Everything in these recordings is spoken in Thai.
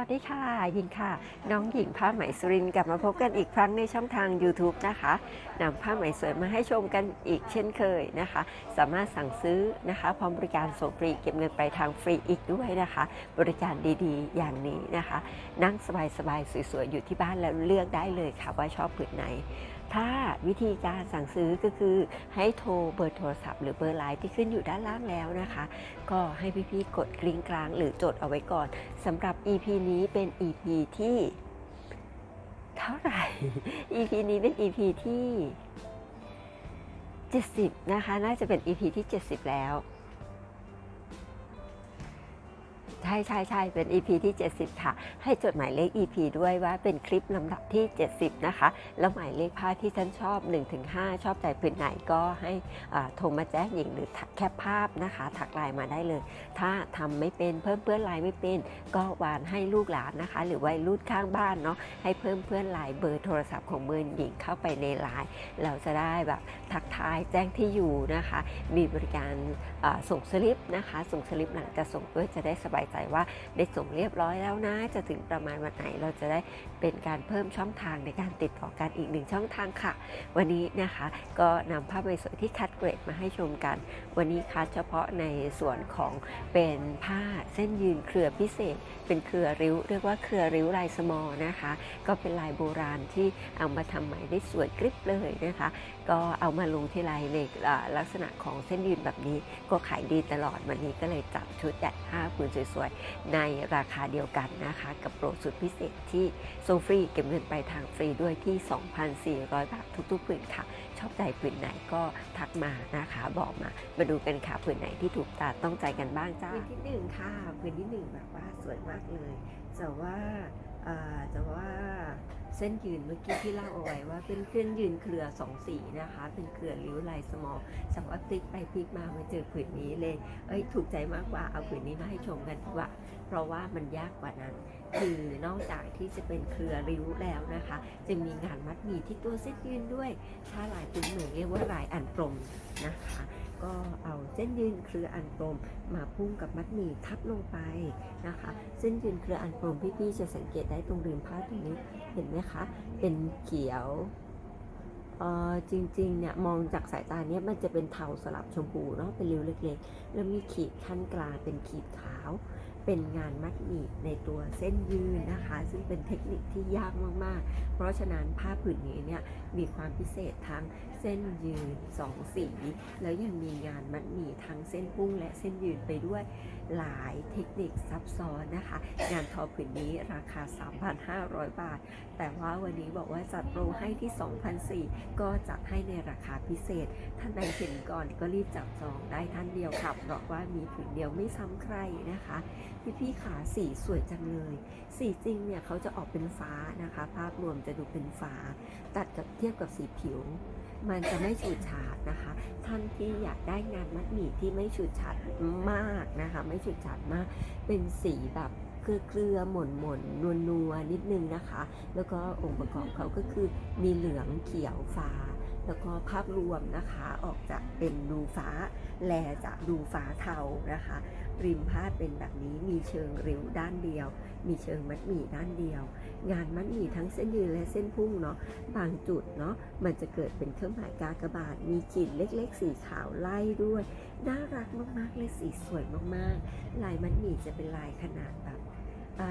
สวัสดีค่ะ หญิงค่ะ น้องหญิงผ้าไหมสุรินกลับมาพบกันอีกครั้งในช่องทาง YouTube นะคะนำผ้าไหมสวยมาให้ชมกันอีกเช่นเคยนะคะ สามารถสั่งซื้อนะคะพร้อมบริการส่งฟรีเก็บเงินปลายทางฟรีอีกด้วยนะคะ บริการดีๆ อย่างนี้นะคะ นั่งสบายๆสวยๆอยู่ที่บ้านแล้วเลือกได้เลยค่ะว่าชอบผืนไหน ถ้าวิธีการสั่งซื้อก็คือให้โทรเบอร์โทรศัพท์หรือเบอร์ไลน์ที่ขึ้นอยู่ด้านล่างแล้วนะคะ ก็ให้พี่ๆกดกริ้งกลางหรือจดเอาไว้ก่อนสำหรับ EP นี้เป็น EP ที่ เท่าไหร่ EP นี้เป็น EP ที่ 70 นะคะ น่าจะเป็น EP ที่ 70 แล้ว ช่ใช่ใช่เป็น EP ที่ 70 ค่ะ ให้จดหมายเลข EP ด้วยว่าเป็นคลิปลำดับที่ 70 นะคะ แล้วหมายเลขผ้าที่ท่านชอบ 1-5 ชอบใจพื้นไหนก็ให้โทรมาแจ้งหญิงหรือแคปภาพนะคะ ถักลน์มาได้เลย ถ้าทำไม่เป็นเพิ่มเพื่อนไลน์ไม่เป็น ก็วานให้ลูกหลานนะคะ หรือวัยรุ่นข้างบ้านเนาะให้เพิ่มเพื่อนไลน์เบอร์โทรศัพท์ของเบอร์หญิงเข้าไปในไลน์เราจะได้แบบทักทายแจ้งที่อยู่นะคะ มีบริการส่งสลิปนะคะ ส่งสลิปหลังจะส่งด้วยจะได้สบายใจว่าได้ส่งเรียบร้อยแล้วนะ จะถึงประมาณวันไหนเราจะได้เป็นการเพิ่มช่องทางในการติดต่อกันอีกหนึ่งช่องทางค่ะ วันนี้นะคะก็นำภาพสวยที่คัดเกรดมาให้ชมกัน วันนี้คัดเฉพาะในส่วนของเป็นผ้าเส้นยืนเครือพิเศษ เป็นเครือริ้ว เรียกว่าเครือริ้วลายสมอนะคะ ก็เป็นลายโบราณที่เอามาทำใหม่ได้สวยกริบเลยนะคะ ก็เอามาลงที่ลายในลักษณะของเส้นยืนแบบนี้ก็ขายดีตลอดวันนี้ก็เลยจัดชุดใหญ่5ผืนสวยๆ ในราคาเดียวกันนะคะ กับโปรสุดพิเศษที่ส่งฟรีเก็บเงินไปทางฟรีด้วยที่ 2,400 บาททุกๆผืนค่ะ ชอบใจผืนไหนก็ทักมานะคะ บอกมา มาดูกันค่ะผืนไหนที่ถูกตาต้องใจกันบ้างจ้าผืนที่หนึ่งค่ะผืนที่หนึ่งแบบว่าสวยมากเลยแต่ว่าอ่าแต่ว่า เส้นยืนเมื่อกี้ที่เล่าเอาไว้ว่าเป็นเส้นยืนเครือสองสีนะคะ เป็นเครือริ้วลายสมอสักว่าพลิกไปพลิกมามาเจอผืนนี้เลยเอ้ยถูกใจมากกว่าเอาผืนนี้มาให้ชมกันดีกว่า เพราะว่ามันยากกว่านั้น คือนอกจากที่จะเป็นเครือริ้วแล้วนะคะ จะมีงานมัดหมี่ที่ตัวเส้นยืนด้วย ถ้าลายพื้นเมืองเรียกว่าลายอันตรงนะคะ ก็เอาเส้นยืนเครืออันกลมมาพุ่งกับมัดหมี่ทับลงไปนะคะ เส้นยืนเครืออันกลมพี่ๆจะสังเกตได้ตรงริมผ้าตรงนี้เห็นไหมคะ เป็นเขียวเออจริงๆ เนี่ย มองจากสายตาเนี้ยมันจะเป็นเทาสลับชมพูเนาะเป็นริ้วเล็กๆ แล้วมีขีดขั้นกลางเป็นขีดขาว เป็นงานมัดหมี่ในตัวเส้นยืนนะคะ ซึ่งเป็นเทคนิคที่ยากมากๆ เพราะฉะนั้นผ้าผืนนี้เนี่ย มีความพิเศษทั้งเส้นยืนสองสี แล้วยังมีงานมัดหมี่ทั้งเส้นพุ่งและเส้นยืนไปด้วยหลายเทคนิคซับซ้อนนะคะ งานทอผืนนี้ราคา 3,500 บาท แต่ว่าวันนี้บอกว่าจัดโปรให้ที่2,400ก็จัดให้ในราคาพิเศษ ท่านใดเห็นก่อนก็รีบจับจองได้ท่านเดียวค่ะเพราะว่ามีผืนเดียวไม่ซ้ำใครนะคะพี่พี่ขาสีสวยจังเลย สีจริงเนี่ยเขาจะออกเป็นฟ้านะคะ ภาพรวมจะดูเป็นฟ้า ตัดกับเทียบกับสีผิว มันจะไม่ฉูดฉาดนะคะ ท่านที่อยากได้งานมัดหมี่ที่ไม่ฉูดฉาดมากนะคะ ไม่ฉูดฉาดมาก เป็นสีแบบเกลือเกลือๆหม่นหม่นนัวนัวนิดนึงนะคะ แล้วก็องค์ประกอบเขาก็คือมีเหลืองเขียวฟ้า แล้วก็ภาพรวมนะคะออกจากเป็นดูฟ้า แลจะดูฟ้าเทานะคะ ริมผ้าเป็นแบบนี้มีเชิงริ้วด้านเดียว มีเชิงมัดหมี่ด้านเดียว งานมัดหมี่ทั้งเส้นยืนและเส้นพุ่งเนาะบางจุดเนาะมันจะเกิดเป็นเครื่องหมายกากบาท มีขีดเล็กๆ สีขาวไล่ด้วย น่ารักมากๆเลยสีสวยมากๆ ลายมัดหมี่จะเป็นลายขนาดแบบอ่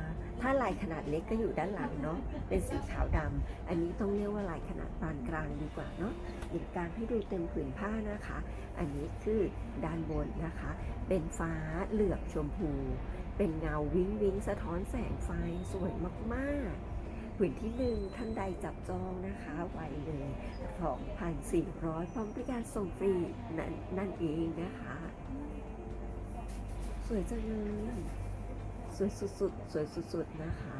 า ถ้าลายขนาดเล็กก็อยู่ด้านหลังเนาะ เป็นสีขาวดำอันนี้ต้องเรียกว่าลายขนาดปานกลางดีกว่าเนาะหยิบกลางให้ดูเต็มผืนผ้านะคะ อันนี้คือด้านบนนะคะ เป็นฟ้าเหลือบชมพู เป็นเงาวิ้งวิ้งสะท้อนแสงไฟสวยมากๆ ผืนที่หนึ่งท่านใดจับจองนะคะไวเลย2,400พร้อมบริการส่งฟรีนั่นนั่นเองนะคะ สวยจังเลย วยสุดๆ สวยสุดๆ นะคะ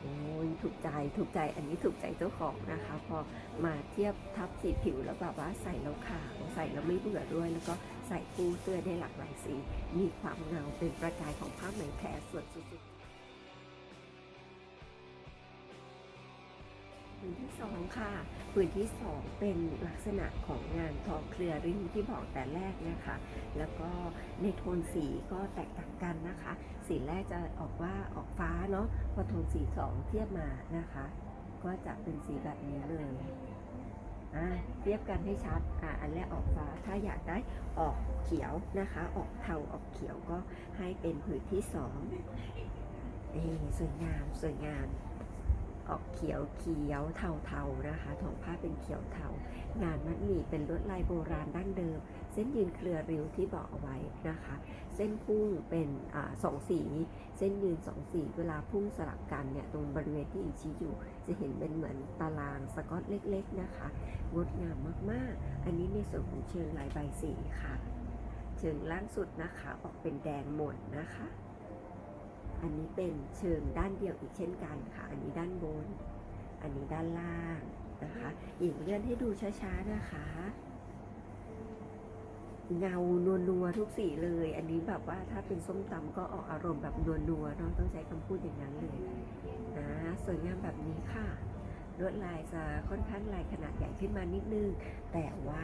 โอ้ย ถูกใจ ถูกใจ อันนี้ถูกใจเจ้าของนะคะ พอมาเทียบทับสีผิวแล้วแบบว่าใส่แล้วขาวใส่แล้วไม่เบื่อด้วย แล้วก็ใส่คู่เสื้อได้หลากหลายสี มีความเงาเป็นประกายของผ้าไหมแท้สวยสุดๆ ผืนที่สองค่ะผืนที่สองเป็นลักษณะของงานทอเครือริ้วที่บอกแต่แรกนะคะ แล้วก็ในโทนสีก็แตกต่างกันนะคะ สีแรกจะออกว่าออกฟ้าเนาะพอโทนสีสองเทียบมานะคะ ก็จะเป็นสีแบบนี้เลยอ่าเทียบกันให้ชัดออันแรกออกฟ้า ถ้าอยากได้ออกเขียวนะคะ ออกเทาออกเขียวก็ให้เป็นผืนที่สองนี่สวยงามสวยงาม ออกเขียวเขียวเทาเทาๆนะคะทองผ้าเป็นเขียวเทางานมัดหมี่เป็นลวดลายโบราณดั้งเดิม เส้นยืนเครือริ้วที่บอกเอาไว้นะคะ เส้นพุ่งเป็นอาสองสี เส้นยืนสองสีเวลาพุ่งสลับกันเนี่ยตรงบริเวณที่อิงชี้อยู่ จะเห็นเป็นเหมือนตารางสกอตเล็กๆนะคะงดงามมากๆ อันนี้ในส่วนของเชิงลายใบสีค่ะ เชิงล่างสุดนะคะออกเป็นแดงหม่นนะคะ อันนี้เป็นเชิงด้านเดียวอีกเช่นกันค่ะ อันนี้ด้านบน อันนี้ด้านล่างนะคะอีกเลื่อนให้ดูช้าๆนะคะ เงานัวนัวๆทุกสีเลย อันนี้แบบว่าถ้าเป็นส้มตำก็ออกอารมณ์แบบนัวนัวๆเนาะต้องใช้คำพูดอย่างนั้นเลยนะสวยงามแบบนี้ค่ะ ลวดลายจะค่อนข้างลายขนาดใหญ่ขึ้นมานิดนึง แต่ว่า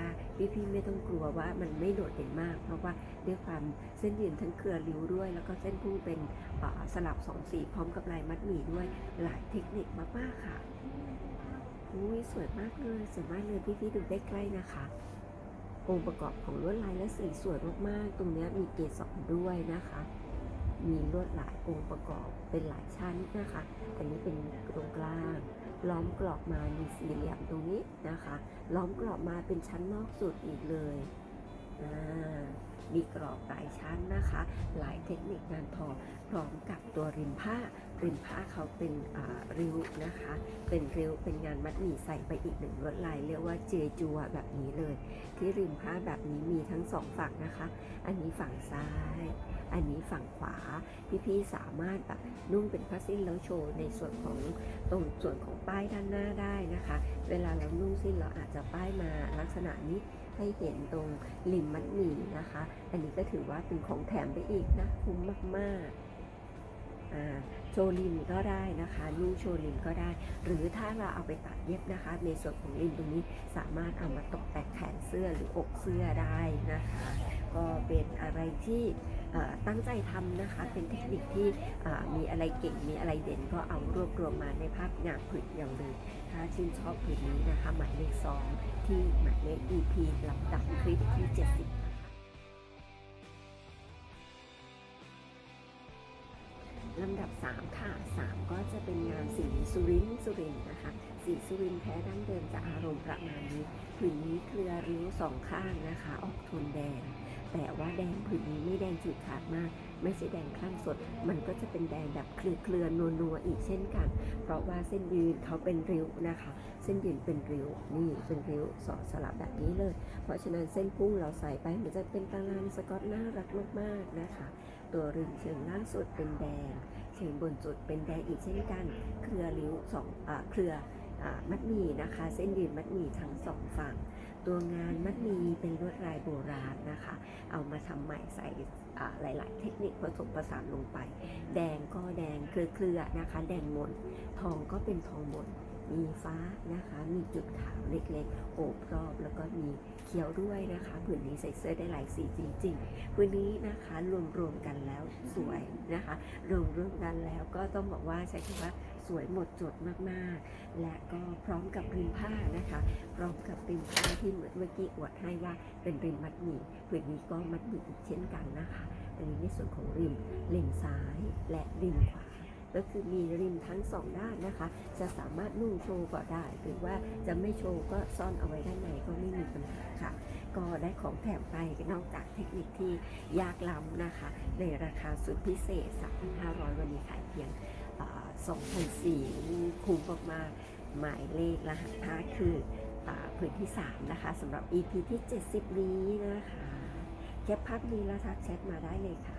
พี่ๆไม่ต้องกลัวว่ามันไม่โดดเด่นมาก เพราะว่าด้วยความเส้นยืนทั้งเครือริ้วด้วย แล้วก็เส้นพุ่งเป็นสลับสองสีพร้อมกับลายมัดหมี่ด้วยหลายเทคนิคมากๆค่ะอุ้ยสวยมากเลยสวยมากเลยพี่ๆดูใกล้ๆนะคะองค์ประกอบของลวดลายและสีสวยมากๆ ตรงนี้มีเกสรด้วยนะคะ มีลวดลายองค์ประกอบเป็นหลายชั้นนะคะ อันนี้เป็นตรงกลาง ล้อมกรอบมามีสี่เหลี่ยมตรงนี้นะคะ ล้อมกรอบมาเป็นชั้นนอกสุดอีกเลยอ่ามีกรอบหลายชั้นนะคะ หลายเทคนิคงานทอพร้อมกับตัวริมผ้า ริมผ้าเขาเป็นริ้วนะคะ เป็นริ้วเป็นงานมัดหมี่ใส่ไปอีกหนึ่งลวดลาย เรียกว่าเจจัวแบบนี้เลย ที่ริมผ้าแบบนี้มีทั้งสองฝั่งนะคะ อันนี้ฝั่งซ้าย อันนี้ฝั่งขวา พี่ๆสามารถแบบนุ่งเป็นผ้าสิ้นแล้วโชว์ในส่วนของตรงส่วนของป้ายด้านหน้าได้นะคะ เวลาเรานุ่งสิ้นเราอาจจะป้ายมาลักษณะนี้ให้เห็นตรงริมมัดหมี่นะคะ อันนี้ก็ถือว่าเป็นของแถมไปอีกนะคุ้มมากๆ โชว์ริมก็ได้นะคะนุ่งโชว์ริมก็ได้ หรือถ้าเราเอาไปตัดเย็บนะคะ ในส่วนของริมตรงนี้สามารถเอามาตกแต่งแขนเสื้อหรืออกเสื้อได้นะคะก็เป็นอะไรที่ตั้งใจทำนะคะ เป็นเทคนิคที่มีอะไรเก่ง มีอะไรเด่นก็เอารวบรวมมาในภาพงานผืนเดียวเลยถ้าชื่นชอบผืนนี้นะคะหมายเลขสองที่หมายเลข EP ลำดับคลิปที่ 70 ลำดับ 3 ค่ะ 3 ก็จะเป็นงานสีสุรินทร์สุรินทร์นะคะ สีสุรินทร์แท้ดั้งเดิมจะอารมณ์ประมาณนี้ผืนนี้เครือริ้วสองข้างนะคะ ออกโทนแดง แต่ว่าแดงผืนนี้ไม่แดงจืดขาดมาก ไม่ใช่แดงคลั่งสด มันก็จะเป็นแดงแบบเคลือเคลือนัวนัวๆอีกเช่นกัน เพราะว่าเส้นยืนเขาเป็นริ้วนะคะ เส้นยืนเป็นริ้วนี่เป็นริ้วสอดสลับแบบนี้เลย เพราะฉะนั้นเส้นพุ่งเราใส่ไปมันจะเป็นตารางสกอตน่ารักมากๆนะคะ ตัวริมเชิงล่างสุดเป็นแดง เชิงบนสุดเป็นแดงอีกเช่นกัน เครือริ้วสองอเครืออมัดหมี่นะคะ เส้นยืนมัดหมี่ทั้งสองฝั่ง ตัวงานมัดหมี่เป็นลวดลายโบราณนะคะ เอามาทำใหม่ใส่หลาย ๆ เทคนิคผสมผสานลงไป แดงก็แดงเครือๆนะคะ แดงหมนทองก็เป็นทองหมน มีฟ้านะคะ มีจุดขาวเล็กๆ โอบรอบ แล้วก็มีเขียวด้วยนะคะผืนนี้ใส่เสื้อได้หลายสีจริงๆวันนี้นะคะรวมๆกันแล้วสวยนะคะรวมรวมๆกันแล้วก็ต้องบอกว่าใช้คำว่าสวยหมดจดมากๆ และก็พร้อมกับริมผ้านะคะ พร้อมกับริมผ้าที่เหมือนเมื่อกี้อวดให้ว่าเป็นริมมัดหมี่ผืนนี้ก็มัดหมี่อีกเช่นกันนะคะ อันนี้ในส่วนของริมริมซ้ายและริมขวา ก็คือมีริมทั้งสองด้านนะคะ จะสามารถนุ่งโชว์ก็ได้ หรือว่าจะไม่โชว์ก็ซ่อนเอาไว้ด้านในก็ไม่มีปัญหาค่ะ ก็ได้ของแถมไปนอกจากเทคนิคที่ยากล้ำนะคะ ในราคาสุดพิเศษ 3,500 วันนี้ขายเพียง2,400คุ้มมากๆหมายเลขรหัสผ้าคืออาผืนที่ 3 นะคะสำหรับ EP ที่ 70 นี้นะคะ แคปภาพนี้แล้วทักแชทมาได้เลยค่ะ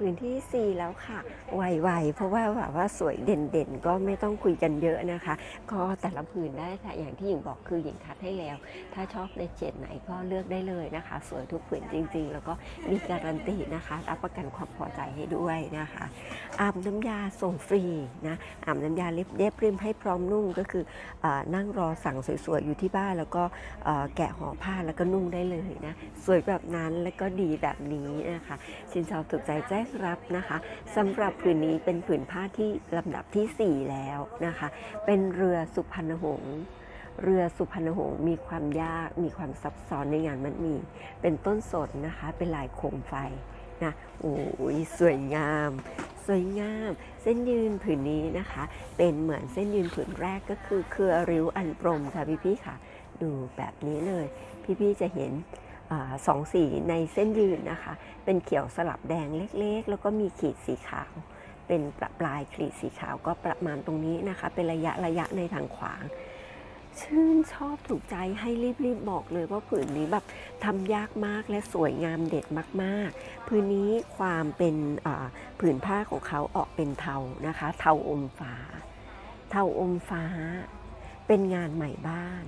ผืนที่ 4 แล้วค่ะไวๆเพราะว่าแบบว่าสวยเด่นๆ ก็ไม่ต้องคุยกันเยอะนะคะ ก็แต่ละผืนได้ค่ะอย่างที่หญิงบอกคือหญิงคัดให้แล้ว ถ้าชอบในเจดไหนก็เลือกได้เลยนะคะ สวยทุกผืนจริงๆ แล้วก็มีการันตีนะคะรับประกันความพอใจให้ด้วยนะคะอาบน้ำยาส่งฟรีนะอาบน้ำยาเล็บเด็บริมให้พร้อมนุ่งก็คืออนั่งรอสั่งสวยๆอยู่ที่บ้านแล้วก็แกะห่อผ้าแล้วก็นุ่งได้เลยนะสวยแบบนั้นแล้วก็ดีแบบนี้นะคะชินชอบถูกใจแจ้งรับนะคะสำหรับผืนนี้เป็นผืนผ้าที่ลำดับทีสี่ 4 แล้วนะคะ เป็นเรือสุพรรณหงษ์เรือสุพรรณหงษ์มีความยากมีความซับซ้อนในงานมันมี เป็นต้นสนนะคะ เป็นลายโคมไฟนะโอ้ยสวยงาม สวยงาม เส้นยืนผืนนี้นะคะ เป็นเหมือนเส้นยืนผืนแรกก็คือเครือริ้วอันปรมค่ะพี่ๆค่ะ ดูแบบนี้เลย พี่ๆจะเห็น สองสีในเส้นยืนนะคะ เป็นเขียวสลับแดงเล็กๆ แล้วก็มีขีดสีขาว เป็นประปลายขีดสีขาวก็ประมาณตรงนี้นะคะ เป็นระยะระยะในทางขวาง ชื่นชอบถูกใจให้รีบๆบอกเลยว่าผืนนี้แบบทำยากมากและสวยงามเด็ดมากๆ ผืนนี้ความเป็นผืนผ้าของเขาออกเป็นเทานะคะ เทาอมฟ้า เทาอมฟ้า เป็นงานใหม่บ้าน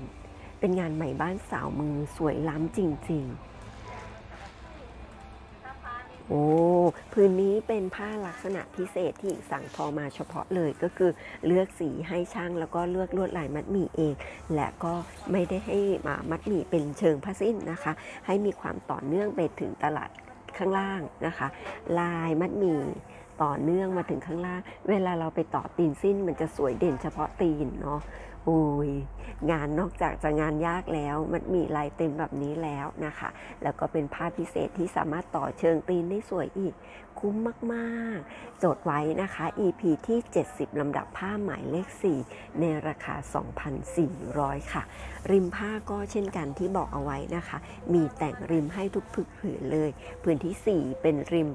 เป็นงานใหม่บ้านสาวมือสวยล้ำจริง ๆ โอ้พื้นนี้เป็นผ้าลักษณะพิเศษที่หญิงสั่งทอมาเฉพาะเลยก็คือเลือกสีให้ช่างแล้วก็เลือกลวดลายมัดหมี่เอง และก็ไม่ได้ให้มามัดหมี่เป็นเชิงผ้าสิ้นนะคะ ให้มีความต่อเนื่องไปถึงตลาดข้างล่างนะคะ ลายมัดหมี่ต่อเนื่องมาถึงข้างล่าง เวลาเราไปต่อตีนสิ้นมันจะสวยเด่นเฉพาะตีนเนาะ อ้ยงานนอกจากจะงานยากแล้ว มันมีลายเต็มแบบนี้แล้วนะคะ แล้วก็เป็นผ้าพิเศษที่สามารถต่อเชิงตีนได้สวยอีก คุ้มมากๆ โจทย์ไว้นะคะ EP ที่ 70 ลำดับผ้าหมายเลข 4 ในราคา 2,400 ค่ะ ริมผ้าก็เช่นกันที่บอกเอาไว้นะคะ มีแต่งริมให้ทุกผืนเลยผืนที่ 4 เป็นริม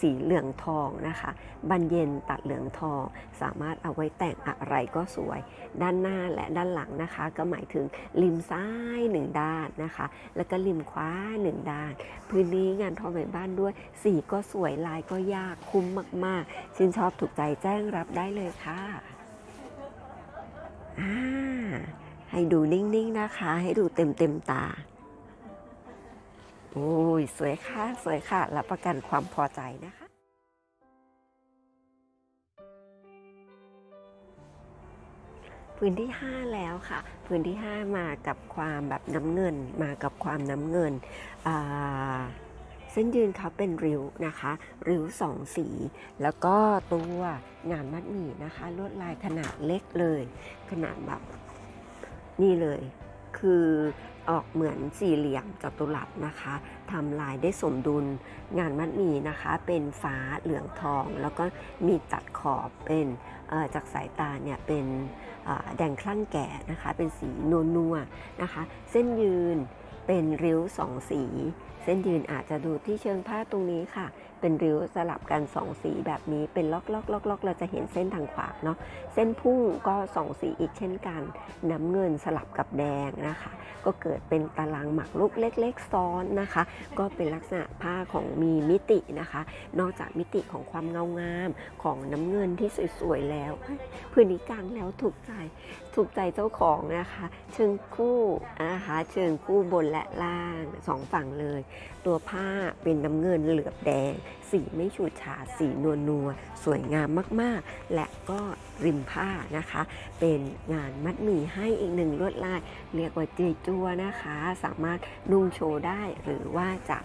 สีเหลืองทองนะคะบันเย็นตัดเหลืองทอง สามารถเอาไว้แต่งอะไรก็สวย ด้านหน้าและด้านหลังนะคะ ก็หมายถึงริมซ้ายหนึ่งด้านนะคะ แล้วก็ริมขวาหนึ่งด้าน พื้นนี้งานทอใหม่บ้านด้วย สีก็สวยลายก็ยากคุ้มมากๆชื่นชอบถูกใจแจ้งรับได้เลยค่ะอ่าให้ดูนิ่งๆนะคะ ให้ดูเต็มเต็มๆตา อ้ยสวยค่ะ สวยค่ะ รับประกันความพอใจนะคะ พื้นที่ 5 แล้วค่ะ พื้นที่ 5 มากับความแบบน้ำเงิน มากับความน้ำเงินเส้นยืนเขาเป็นริ้วนะคะ ริ้วสองสี แล้วก็ตัวงานมัดหมี่นะคะ ลวดลายขนาดเล็กเลย ขนาดแบบนี่เลย คือออกเหมือนสี่เหลี่ยมจัตุรัสนะคะทำลายได้สมดุลงานมัดหมี่นะคะ เป็นฟ้าเหลืองทอง แล้วก็มีตัดขอบเป็นจากสายตาเนี่ยเป็นแดงคลั่งแก่นะคะ เป็นสีนัวนัวนะคะ เส้นยืนเป็นริ้วสองสี เส้นยืนอาจจะดูที่เชิงผ้าตรงนี้ค่ะ เป็นริ้วสลับกันสองสีแบบนี้เป็นล็อกล็อกล็อกล็อกเราจะเห็นเส้นทางขวาเนาะเส้นพุ่งก็สองสีอีกเช่นกัน น้ำเงินสลับกับแดงนะคะ ก็เกิดเป็นตารางหมักลูกเล็ก ๆ ซ้อนนะคะ ก็เป็นลักษณะผ้าของมีมิตินะคะ นอกจากมิติของความเงางามของน้ำเงินที่สวยๆแล้วพื้นนี้กลางแล้วถูกใจถูกใจเจ้าของนะคะ เชิงคู่นะคะเชิงคู่บนและล่างสองฝั่งเลย ตัวผ้าเป็นน้ำเงินเหลือบแดงสีไม่ฉูดฉาดสีนวลนัวสวยงามมากๆ และก็ริมผ้านะคะ เป็นงานมัดหมี่ให้อีกหนึ่งลวดลาย เรียกว่าเจจัวนะคะ สามารถนุ่งโชว์ได้หรือว่าจะ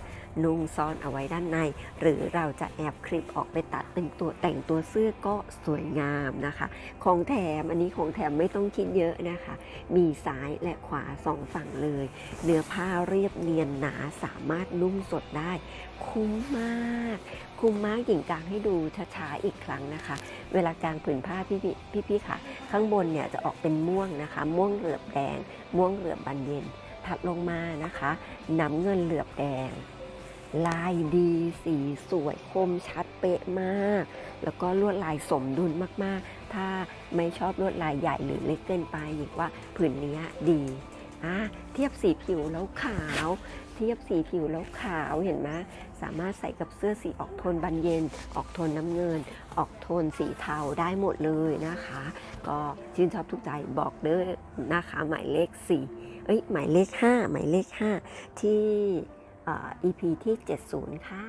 นุ่งซ่อนเอาไว้ด้านใน หรือเราจะแอบคลิปออกไปตัดเป็นตัวแต่งตัวเสื้อก็สวยงามนะคะ ของแถมอันนี้ของแถมไม่ต้องคิดเยอะนะคะ มีซ้ายและขวาสองฝั่งเลย เนื้อผ้าเรียบเนียนหนาสามารถนุ่งสดได้ คุ้มมากคุ้มมากหญิงกลางให้ดูช้าๆอีกครั้งนะคะ เวลากลางผืนผ้าพี่พี่พี่ค่ะ ข้างบนเนี่ยจะออกเป็นม่วงนะคะ ม่วงเหลือบแดง ม่วงเหลือบบันเย็นถัดลงมานะคะน้ำเงินเหลือบแดง ลายดีสีสวยคมชัดเป๊ะมาก แล้วก็ลวดลายสมดุลมากๆ ถ้าไม่ชอบลวดลายใหญ่หรือเล็กเกินไปหญิงว่าผืนเนี้ยดีอะเทียบสีผิวแล้วขาว เทียบสีผิวแล้วขาวเห็นไหมสามารถใส่กับเสื้อสีออกโทนบานเย็น ออกโทนน้ำเงิน ออกโทนสีเทาได้หมดเลยนะคะ ก็ชื่นชอบทุกใจบอกเด้อนะคะหมายเลข 4 เอ้ยหมายเลข 5 หมายเลข 5 ที่ EP ที่ 70 ค่ะ